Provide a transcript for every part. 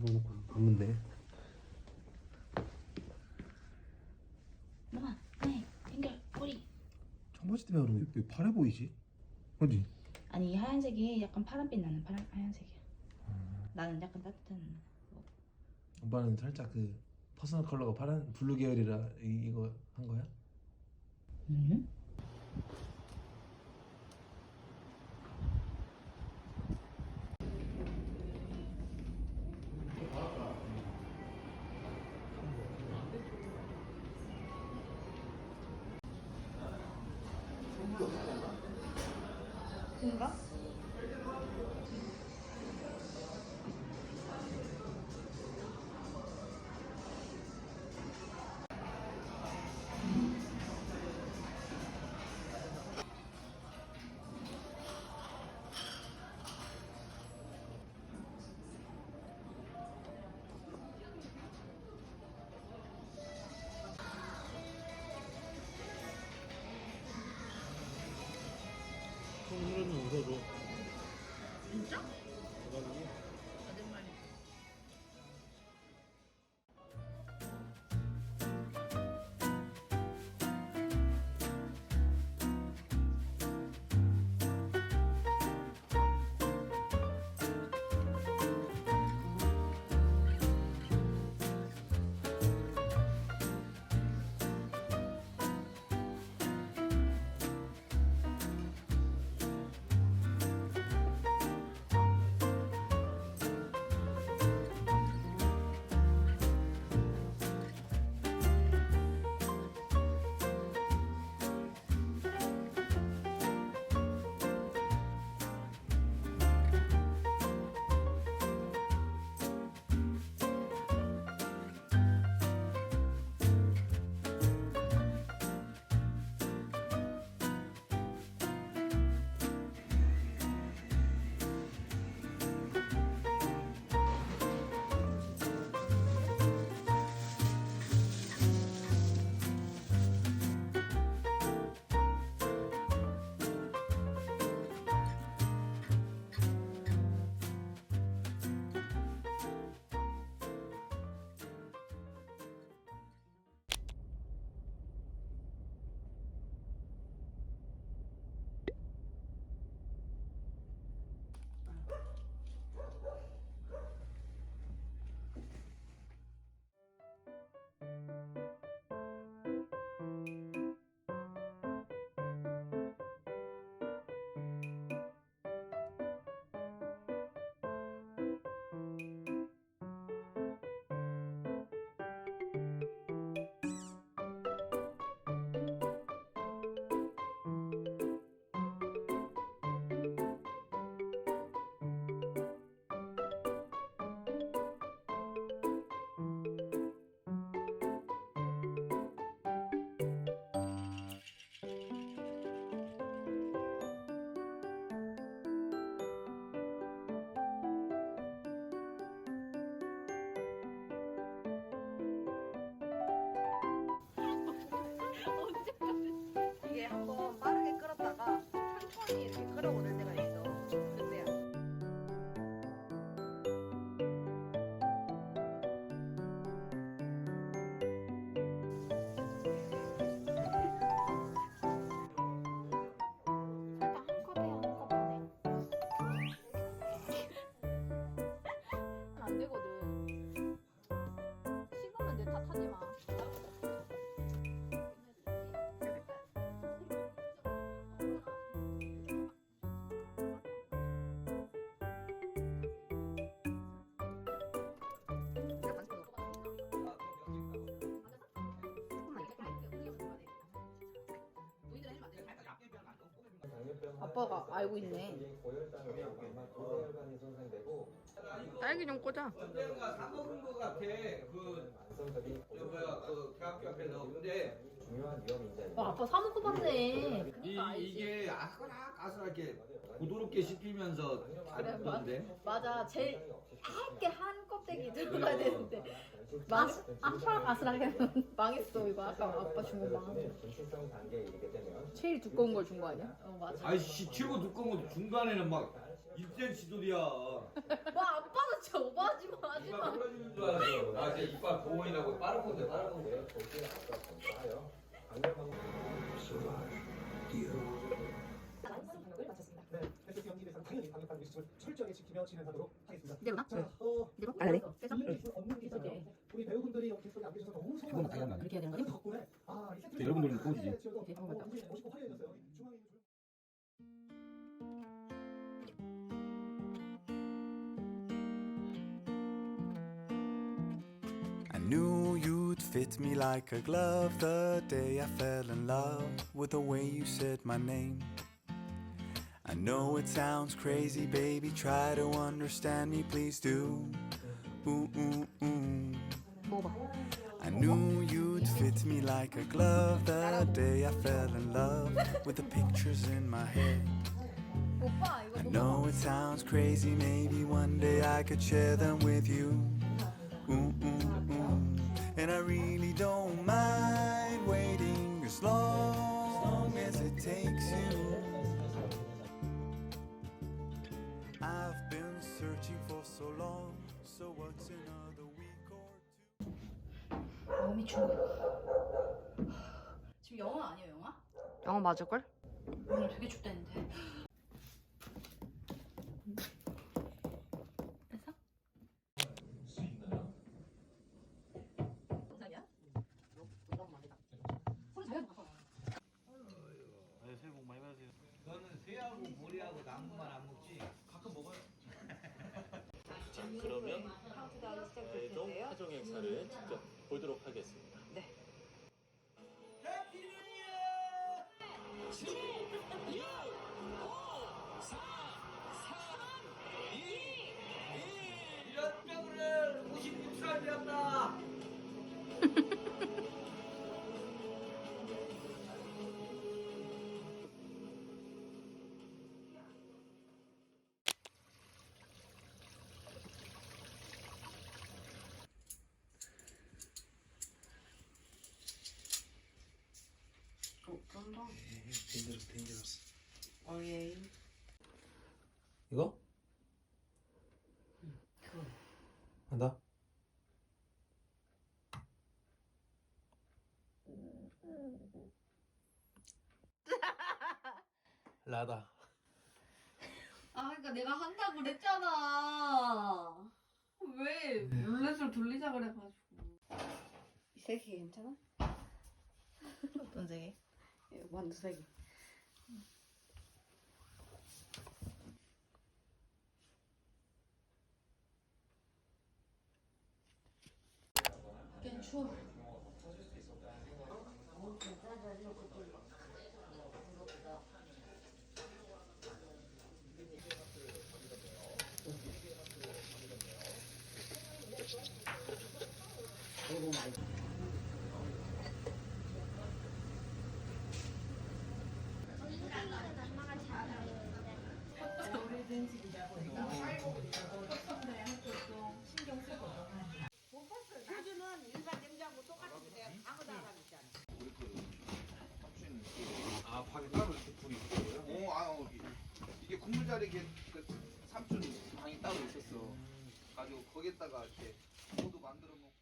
넣어놓고 가면 돼. 뭐가? 네, 땡결, 꼬리. 청바지 때문에 그런 왜 파래 보이지? 그지? 아니 이 하얀색이 약간 파란빛 나는 파란 하얀색이야. 음. 나는 약간 따뜻한. 뭐. 오빠는 살짝 그 퍼스널 컬러가 파란 블루 계열이라 이- 이거 한 거야? 음? 하지 마. 아빠가 알고 있네. 딸기 좀 꽂아. 내가 다 먹은 거 같아. 그, 저 뭐야, 그 대학교 앞에서. 근데 중요한 위험 인자입니다. 어, 아빠 사 먹어봤네. 이, 이게 아삭아삭 아삭하게 부드럽게 씹히면서 그래, 다른데 맞아. 제일 얇게 한 껍데기 들어가야 되는데. 망, 아슬아슬하게 하면 망했어. 이거 아까 아빠 준거 거. 진실성 단계에 이르게 되면 제일 두꺼운 걸 준 거 아니야? 어, 맞아. 아이씨 최고 두꺼운 거 중간에는 막 1cm 돌이야. 와, 아빠는 진짜 오버하지 마. 하지 이빨 마. 부러지는 줄 알았어. 나 이제 이빨 보호이라고 빠른 건데 빠른 건데. 내 고기의 압박 검사하여 강력한 네, ST 연기대상 당연히 방역하는 규칙을 철저하게 지키며 진행하도록 하겠습니다. 이대로 나? 자, 어, 이대로? 안 하네. 들릴 수 없는 게 있잖아요. 우리 배우분들이 여기 객석에 안 계셔서 너무 그건 당연한 거 서운합니다. 아니야? 이렇게 해야 되는 거니? 그 덕분에 아, 이 세트 여러분들은 꼬지지. 이렇게 하는 거죠. 멋있고 화려해졌어요. 중앙에 있는 조- I knew you'd fit me like a glove the day I fell in love with the way you said my name. I know it sounds crazy, baby. Try to understand me, please do. I knew you'd fit me like a glove the day I fell in love with the pictures in my head. I know it sounds crazy, maybe one day I could share them with you. Ooh, ooh, ooh. And I really don't mind waiting as long as it takes you. I've been searching for so long. So what's another week or two? 몸이 죽어. 지금 영화 아니에요 영화? 영어 맞을걸? 오늘 되게 춥다는데. 이 데인저러스 데인저러스 오예. 이거? 한다 라다 아 그러니까 내가 한다고 그랬잖아. 왜 룰렛을 돌리자 그래가지고. 세개 괜찮아? 어떤? 완두 세 개. 추워. 아 방에 따로 이렇게 불이 있어요? 어, 아, 어, 이- 이게 국물 자리 그 삼촌 방이 따로 있었어. 가지고 거기에다가 이렇게 모두 만들어 놓고.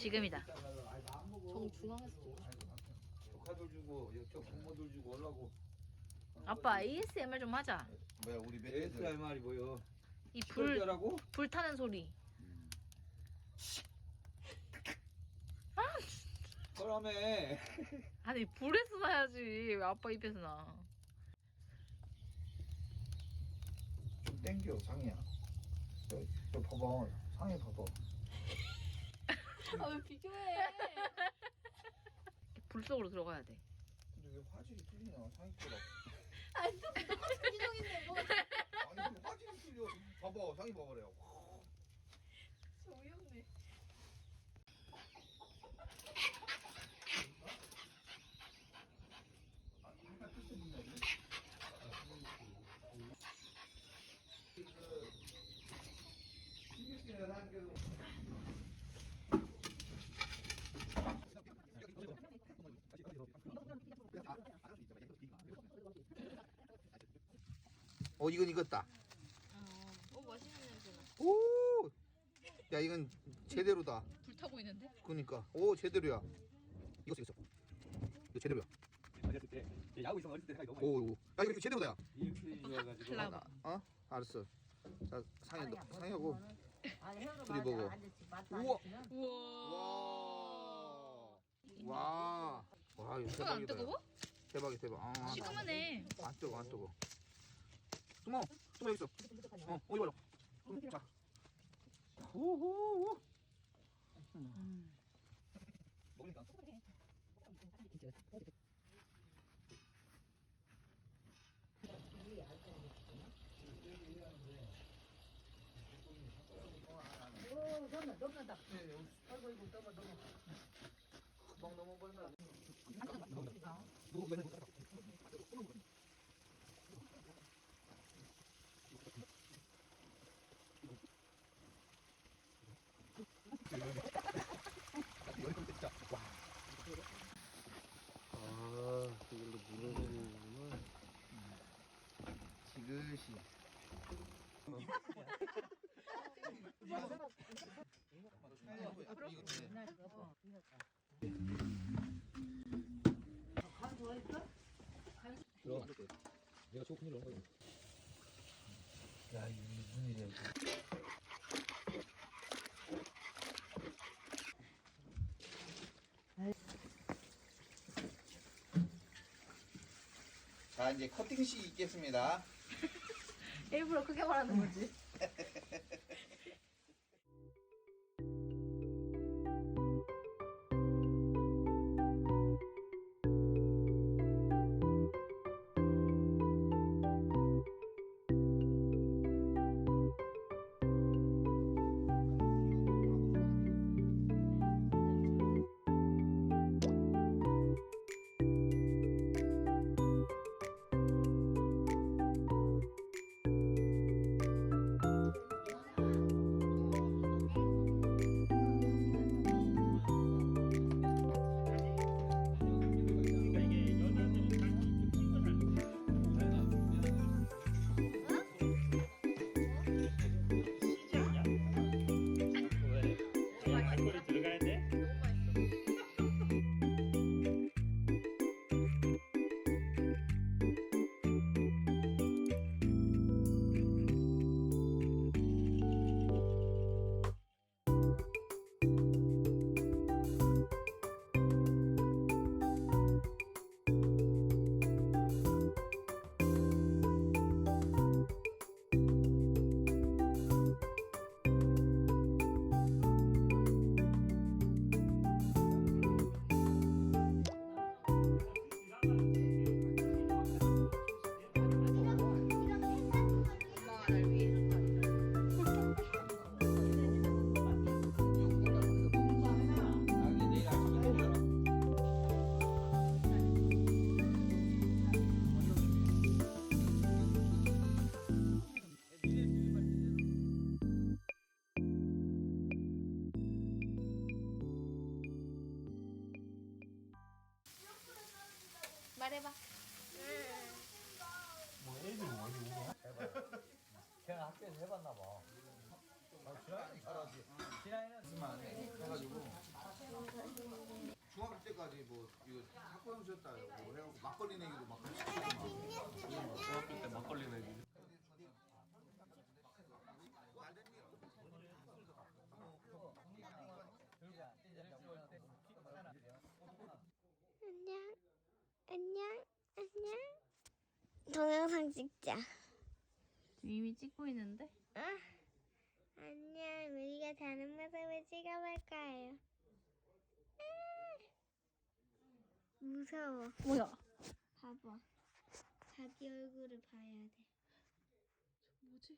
지금이다. 정중앙에서. 조카들 주고 저 부모들 주고 올라고 아빠 ASMR 좀 하자. 뭐야 우리 ASMR 말이 뭐요? 이 불? 불타는 소리. 그러면 아니 불에서 나야지 왜 아빠 입에서 나. 좀 땡겨 상이야 저, 저 봐봐 상이 봐봐 아 왜 비교해? 불 속으로 들어가야 돼. 근데 왜 화질이 틀리나? 상이 거라 아니 똑같은 기종인데 뭐가 아니 왜 화질이 틀려. 봐봐 상이 봐봐래요 어 이건 익었다 어 맛있는 냄새 나. 오! 야 이건 제대로다 불 타고 있는데? 그니까 오 제대로야 익었어 익었어 이거 제대로야 야구 있으면 어릴 때 내가 너무 오, 오. 야 이거 제대로다 야 큰일 나봐. 어? 알았어 자 상이 너 상이하고 둘이 먹어 우와 우와. 와. 와, 이거 손안 대박이다. 뜨거워? 대박이 대박. 아, 시커먼해. 안 뜨거, 안 뜨거. 수모, 수모 여기 있어. 어, 어디 봐라. 자. 오호호. 먹으니까. 금방 넘어 버린다. 아 이걸로 물을 내리는구나. 지그시. 이런 거. 야 이게 무슨 일이야 이거. 자, 이제 커팅식 있겠습니다. 일부러 크게 말하는 거지. 학교 오셨다 뭐 해갖고 막걸리 내기도 막 중학교 때 막걸리 내기. 안녕, 안녕, 안녕. 동영상 찍자. 이미 찍고 있는데? 아, 안녕. 우리가 자는 모습을 찍어볼 거예요. 아, 무서워. 뭐야? 봐봐. 자기 얼굴을 봐야 돼. 뭐지?